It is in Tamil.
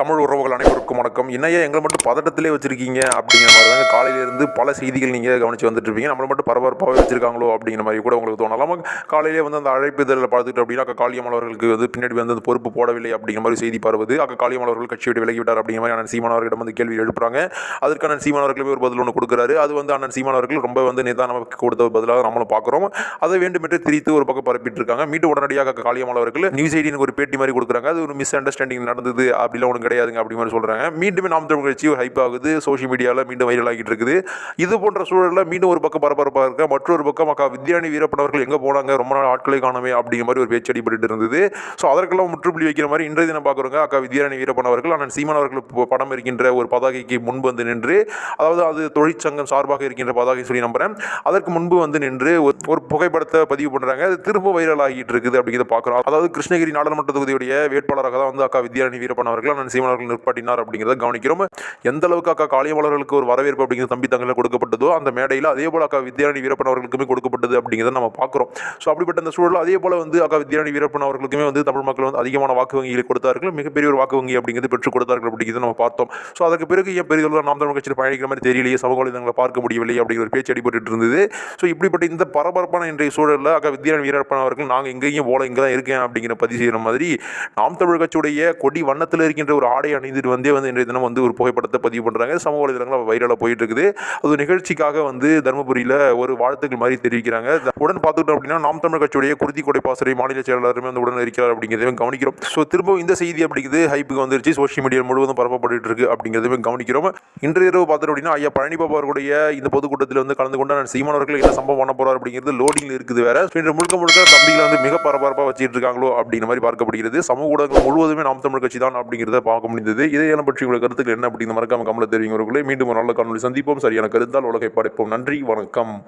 தமிழ் உறவுகள் அனைவருக்கும் வணக்கம். இன்னையே எங்களை மட்டும் பதட்டத்திலே வச்சுருக்கீங்க? அப்படிங்கிற மாதிரி தாங்க காலையிலேருந்து பல செய்திகள் நீங்கள் கவனித்து வந்துட்டு இருப்பீங்க நம்மளை மட்டும் பரபரப்பாகவே வச்சிருக்காங்களோ அப்படிங்கிற மாதிரி கூட உங்களுக்கு தோணலாம். காலையிலே வந்து அந்த அழைப்பு இதழில் பார்த்துட்டு அப்படின்னா அக்கா காளியம்மாள் அவர்களுக்கு வந்து பின்னாடி வந்து அந்த பொறுப்பு போடவில்லை அப்படிங்கிற மாதிரி செய்தி பரவுது. அக்கா காளியம்மாள் அவர்கள் கட்சி விட்டு விலகிவிட்டார் அப்படிங்கிற மாதிரி அண்ணன் சீமானவர்களிடம் வந்து கேள்வி எழுப்புறாங்க. அதற்கு அண்ணன் சீமானவர்களுமே ஒரு பதில் ஒன்று கொடுக்குறாரு. அது வந்து அண்ணன் சீமானவர்கள் ரொம்ப வந்து நிதானமாக கொடுத்த பதிலாக நம்மளும் பார்க்குறோம். அதை வேண்டுமென்று திரித்து ஒரு பக்கம் பரப்பிட்டு இருக்காங்க. மீண்டும் உடனடியாக அக்கா காளியம்மாள் அவர்கள் நியூஸ் எயிட்டினுக்கு ஒரு பேட்டி மாதிரி கொடுக்குறாங்க. அது ஒரு மிஸ் அண்டர்ஸ்டாண்டிங் நடந்தது அப்படிலாம் ஒன்று கிடையாதுங்க அப்படி மாதிரி சொல்கிறாங்க மீண்டும் நாம் தமிழ் கட்சி ஒரு ஹைப் ஆகுது சோஷியல் மீடியாவில் மீண்டும் வைரல் ஆகிட்டு இருக்குது. இது போன்ற சூழலில் மீண்டும் ஒரு பக்கம் பரபரப்பாக இருக்க மற்றொரு பக்கம் அக்கா வித்யானி வீரப்பன் அவர்கள் எங்கே போனாங்க? ரொம்ப நாள் ஆட்களை காணவே அப்படிங்கிற மாதிரி ஒரு பேச்சு அடிபட்டு இருந்தது. ஸோ அதற்கெல்லாம் முற்றுப்புள்ளி வைக்கிற மாதிரி இன்றைய தினம் பார்க்குறோங்க. அக்கா வித்யாரணி வீரப்பன் அவர்கள் அண்ணன் சீமான் அவர்கள் படம் இருக்கின்ற ஒரு பதாகைக்கு முன்பு வந்து நின்று அதாவது அது தொழிற்சங்கம் சார்பாக இருக்கின்ற பதாகை சொல்லி நம்புறேன். அதற்கு முன்பு வந்து நின்று ஒரு- ஒரு புகைப்படத்தை பதிவு பண்ணுறாங்க அது திரும்ப வைரல் ஆகிட்டு இருக்குது அப்படிங்கிறத பார்க்குறோம். அதாவது கிருஷ்ணகிரி நாடாளுமன்ற தொகுதியுடைய வேட்பாளராக தான் வந்து அக்கா வித்யாரணி வீரப்பன் அவர்கள் அண்ணன் சீமான் அவர்கள் நிற்பாட்டினார் அப்படிங்கிறத கவனிக்கிறோம். எந்த அளவுக்கு அக்கா காளியமலர்களுக்கு ஒரு வரவேற்பு அப்படிங்கிற தம்பி தங்களில் கொடுக்கப்பட்டதோ அந்த மேடையில் அதே போல் அக்கா வித்யாரணி வீரப்பன் அவர்களுக்குமே கொடுக்கப்பட்டது அப்படிங்கிறத நம்ம பார்க்குறோம். ஸோ அப்படிப்பட்ட அந்த சூழலில் அதே போல் வந்து அக்கா வித்யாரணி வீரப்பன் அவர்களுக்குமே வந்து தமிழ் மக்கள் வந்து அதிகமான வாக்கு வங்கிகளை கொடுத்தார்கள். மிகப்பெரிய ஒரு வாக்கு வங்கி அப்படிங்கிறது பெற்றுக் கொடுத்தார்கள் அப்படிங்கிறத நம்ம பார்த்தோம். ஸோ அதற்கு பிறகு ஏன் பெரிய நாம் தமிழ் கட்சியில் பயணிக்கிற மாதிரி தெரியலையே சமூக வலைதளங்களை பார்க்க முடியவில்லை அப்படிங்கிற ஒரு பேச்சு அடிபட்டு இருந்தது. ஸோ இப்படிப்பட்ட இந்த பரபரப்பான இன்றைய சூழலில் அக்கா வித்யாரணி வீரப்பன் அவர்கள் நாங்கள் எங்கேயும் போல இங்கே தான் இருக்கேன் அப்படிங்கிற பதிவு செய்கிற மாதிரி நாம் தமிழ் கட்சியுடைய கொடி வண்ணத்தில் இருக்கின்ற ஒரு ஆடை அணிந்துட்டு வந்தே வந்து இன்றைய தினம் வந்து ஒரு புகைப்படத்தை பதிவு பண்ணுறாங்க சமூக வலைதளங்களில் வைரலாக போயிட்டு இருக்குது அது நிகழ்ச்சிக்காக வந்து தருமபுரியில் ஒரு வாழ்த்துக்கள் மாதிரி தெரிவிக்கிறாங்க. உடன் பார்த்துக்கிட்டோம் அப்படின்னா நாம் தமிழ் கட்சியுடைய குருதி கொடை பாசறை மாநில செயலாளருமே வந்து உடன் இருக்கிறார் அப்படிங்கிறதையும் கவனிக்கிறோம். ஸோ திரும்பவும் இந்த செய்தி அப்படிங்கிறது ஹைப்புக்கு வந்துருச்சு. சோஷியல் மீடியா முழுவதும் பரப்பப்பட்டு இருக்கு அப்படிங்கிறதையும் கவனிக்கிறோம். இன்றைய இரவு பார்த்துட்டு அப்படின்னா ஐயா பழனிபாபா அவர்களுடைய இந்த பொதுக்கூட்டத்தில் வந்து கலந்து கொண்டு நான் சீமானவர்கள் என்ன சம்பவம் பண்ண போறார் அப்படிங்கிறது லோடிங்கில் இருக்குது வேற. ஸோ இன்று முழுக்க முழுக்க தம்பிகளை வந்து மிக பரபரப்பாக வச்சுட்டு இருக்காங்களோ அப்படிங்கிற மாதிரி பார்க்கப்படுகிறது. சமூக ஊடகங்கள் முழுவதுமே நாம் தமிழ் கட்சி தான் அப்படிங்கிறத பார்க்க முடிந்தது. இதையெல்லாம் பற்றி உங்களுடைய கருத்துக்கள் என்ன அப்படிங்கிற மறக்காம கமலை தெரிவிங்களே மீண்டும் ஒரு நல்ல காணொலி சந்திப்போம். சரியான கருத்தால் உலகை படைப்போம். நன்றி வணக்கம்.